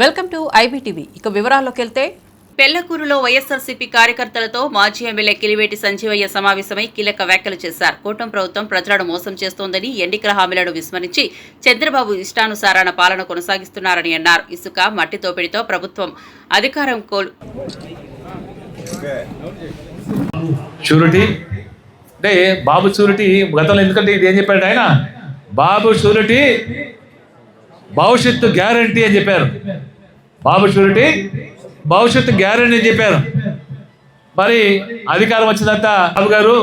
Welcome to IBTV. ఇక వివరాల్లోకి వెళ్తే పెళ్ళకూరులో వైఎస్ఆర్సీపీ కార్యకర్తలతో మాజీ ఎమ్మెల్యే కిలివేటి సంజీవయ్య సమావేశమై కీలక వ్యాఖ్యలు చేశారు. కూటమి ప్రభుత్వం ప్రజలను మోసం చేస్తోందని ఎన్నికల హామీలను విస్మరించి చంద్రబాబు ఇష్టానుసారాన పాలన కొనసాగిస్తున్నారని అన్నారు. ఇసుక మట్టి తోపిడితో ప్రభుత్వం అధికారం కోల్ షూరిటీ అంటే బాబు షూరిటీ గతంలో ఎందుకంటే ఇది ఏం చెప్పాడు ఆయన? బాబు షూరిటీ భవిష్యత్తు గ్యారంటీ అని చెప్పారు. బాబు షూరిటీ భవిష్యత్తు గ్యారంటీ అని చెప్పారు. మరి అధికారం వచ్చినంత బాబు గారు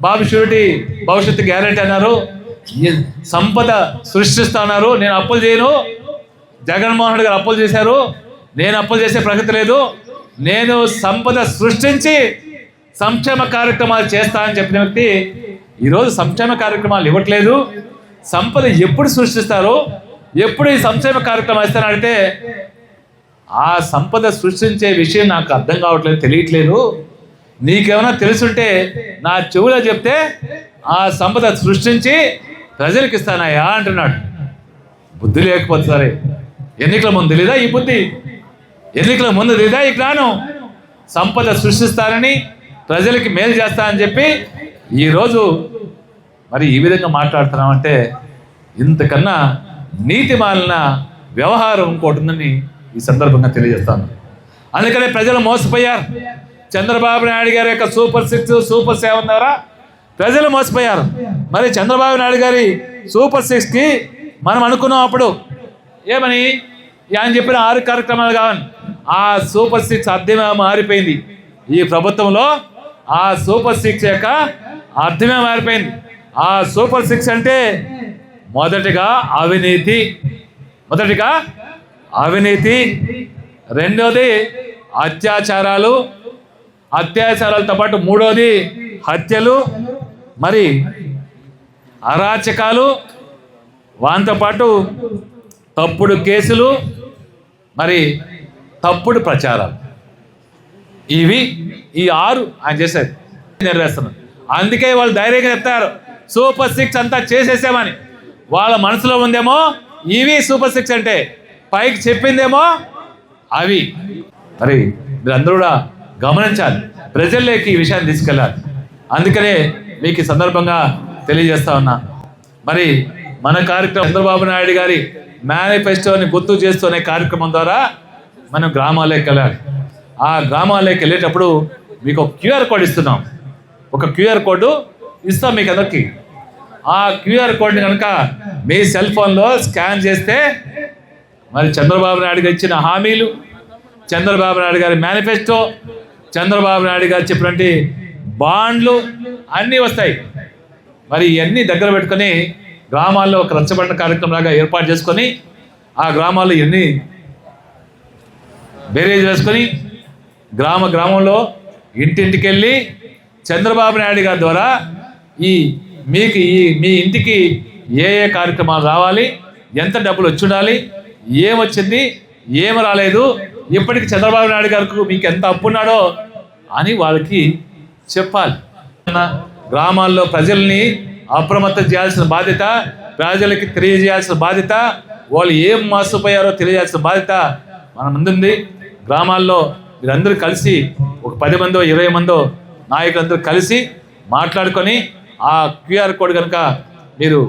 బాబు షూరిటీ భవిష్యత్తు గ్యారంటీ అన్నారు. సంపద సృష్టిస్తా అన్నారు. నేను అప్పులు చేయను. జగన్మోహన్ రెడ్డి గారు అప్పులు చేశారు. నేను అప్పులు చేసే ప్రగతి లేదు. నేను సంపద సృష్టించి సంక్షేమ కార్యక్రమాలు చేస్తా అని చెప్పిన వ్యక్తి ఈరోజు సంక్షేమ కార్యక్రమాలు ఇవ్వట్లేదు. సంపద ఎప్పుడు సృష్టిస్తారు ఎప్పుడు ఈ సంక్షేమ కార్యక్రమం ఇస్తానంటే ఆ సంపద సృష్టించే విషయం నాకు అర్థం కావట్లేదు తెలియట్లేదు. నీకేమైనా తెలుసుంటే నా చెవులో చెప్తే ఆ సంపద సృష్టించి ప్రజలకు ఇస్తానయ్యా అంటున్నాడు. బుద్ధి లేకపోతే సరే. ఎన్నికల ముందు తెలీదా ఈ బుద్ధి? ఎన్నికల ముందు తెలీదా ఈ జ్ఞానం సంపద సృష్టిస్తానని ప్రజలకి మేలు చేస్తానని చెప్పి ఈరోజు మరి ఈ విధంగా మాట్లాడుతున్నామంటే ఇంతకన్నా నీతి మాలిన వ్యవహారం ఇంకోటి ఉందని ఈ సందర్భంగా తెలియజేస్తాను. అందుకనే ప్రజలు మోసపోయారు. చంద్రబాబు నాయుడు గారి యొక్క సూపర్ సిక్స్ సూపర్ సెవెన్ ద్వారా ప్రజలు మోసపోయారు. మరి చంద్రబాబు నాయుడు గారి సూపర్ సిక్స్కి మనం అనుకున్నాం అప్పుడు. ఏమని? ఆయన చెప్పిన ఆరు కార్యక్రమాలు కావాలి ఆ సూపర్ సిక్స్ అర్థమే మారిపోయింది. ఈ ప్రభుత్వంలో ఆ సూపర్ సిక్స్ యొక్క అర్థమే మారిపోయింది. ఆ సూపర్ సిక్స్ అంటే మొదటిగా అవినీతి మొదటిగా అవినీతి రెండోది అత్యాచారాలు అత్యాచారాలతో పాటు మూడోది హత్యలు మరి అరాచకాలు వాంతో పాటు తప్పుడు కేసులు మరి తప్పుడు ప్రచారాలు. ఇవి ఈ ఆరు ఆయన చేశారు నెరవేరుస్తున్నారు అందుకే వాళ్ళు ధైర్యంగా చెప్తారు. సూపర్ సిక్స్ అంతా చేసేసామని. వాళ్ళ మనసులో ఉందేమో ఇవి సూపర్ సిక్స్ అంటే. పైకి చెప్పిందేమో అవి. మరి మీరందరూ కూడా గమనించాలి. ప్రజల్లోకి ఈ విషయాన్ని తీసుకెళ్ళాలి. అందుకనే మీకు ఈ సందర్భంగా తెలియజేస్తా ఉన్నా. మరి మన కార్యక్రమం చంద్రబాబు నాయుడు గారి మేనిఫెస్టోని గుర్తు చేస్తునే కార్యక్రమం ద్వారా మనం గ్రామాల్లోకి వెళ్ళాలి. ఆ గ్రామాల్లోకి వెళ్ళేటప్పుడు మీకు ఒక క్యూఆర్ కోడ్ ఇస్తున్నాం. ఒక క్యూఆర్ కోడ్ ఇస్తాం మీకు అందరికీ. ఆ క్యూఆర్ కోడ్ని కనుక మీ సెల్ ఫోన్లో స్కాన్ చేస్తే మరి చంద్రబాబు నాయుడు గారు ఇచ్చిన హామీలు చంద్రబాబు నాయుడు గారి మేనిఫెస్టో చంద్రబాబు నాయుడు గారు చెప్పినటువంటి బాండ్లు అన్నీ వస్తాయి. మరి ఇవన్నీ దగ్గర పెట్టుకొని గ్రామాల్లో ఒక రచ్చబండ కార్యక్రమం లాగా ఏర్పాటు చేసుకొని ఆ గ్రామాల్లో ఇవన్నీ బేరేజ్ వేసుకొని గ్రామ గ్రామంలో ఇంటింటికి వెళ్ళి చంద్రబాబు నాయుడు గారి ద్వారా ఈ మీకు ఈ మీ ఇంటికి ఏ ఏ కార్యక్రమాలు రావాలి? ఎంత డబ్బులు వచ్చి ఉండాలి? ఏమొచ్చింది ఏమి రాలేదు? ఇప్పటికి చంద్రబాబు నాయుడు గారికి మీకు ఎంత అప్పు ఉన్నాడో అని వాళ్ళకి చెప్పాలి. గ్రామాల్లో ప్రజల్ని అప్రమత్తం చేయాల్సిన బాధ్యత ప్రజలకి తెలియజేయాల్సిన బాధ్యత వాళ్ళు ఏం మోసపోయారో తెలియజేయాల్సిన బాధ్యత మన ముందుంది. గ్రామాల్లో మీరందరూ కలిసి ఒక పది మందో ఇరవై మందో నాయకులందరూ కలిసి మాట్లాడుకొని ఆ క్యూఆర్ కోడ్ కనుక మీరు